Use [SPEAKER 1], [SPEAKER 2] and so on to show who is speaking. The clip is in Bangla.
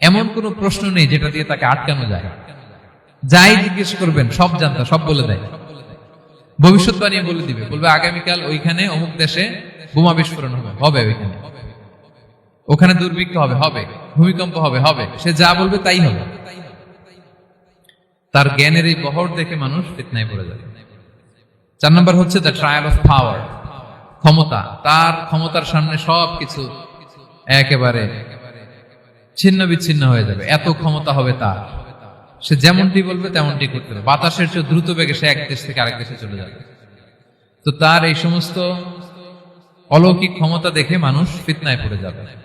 [SPEAKER 1] এমন কোন প্রশ্ন নেই যেটা দিয়ে তাকে আটকানো যায়। যাই জিজ্ঞেস করবেন, সব জানতা, সব বলে দেয়। ভবিষ্যৎবাণী বলে দিবে। বলবে, আগামীকাল ওইখানে অমুক দেশে বোমা বিস্ফোরণ হবে। হবে ওইখানে। ওখানে দুর্ভিক্ষ হবে হবে। ভূমিকম্প হবে হবে। সে যা বলবে তাই হবে। তার জ্ঞানের এই বহর দেখে মানুষ ফিতনায় পড়ে যাবে। চার নম্বর হচ্ছে দ্য ট্রায়াল অফ পাওয়ার ক্ষমতা। তার ক্ষমতার সামনে সব কিছু একেবারে ছিন্ন বিচ্ছিন্ন হয়ে যাবে। এত ক্ষমতা হবে তার। সে যেমনটি বলবে, তেমনটি করতে হবে। বাতাসের চেয়ে দ্রুত বেগে সে এক দেশ থেকে আরেক দেশে চলে যাবে। তো তার এই সমস্ত অলৌকিক ক্ষমতা দেখে মানুষ ফিতনায় পড়ে যাবে।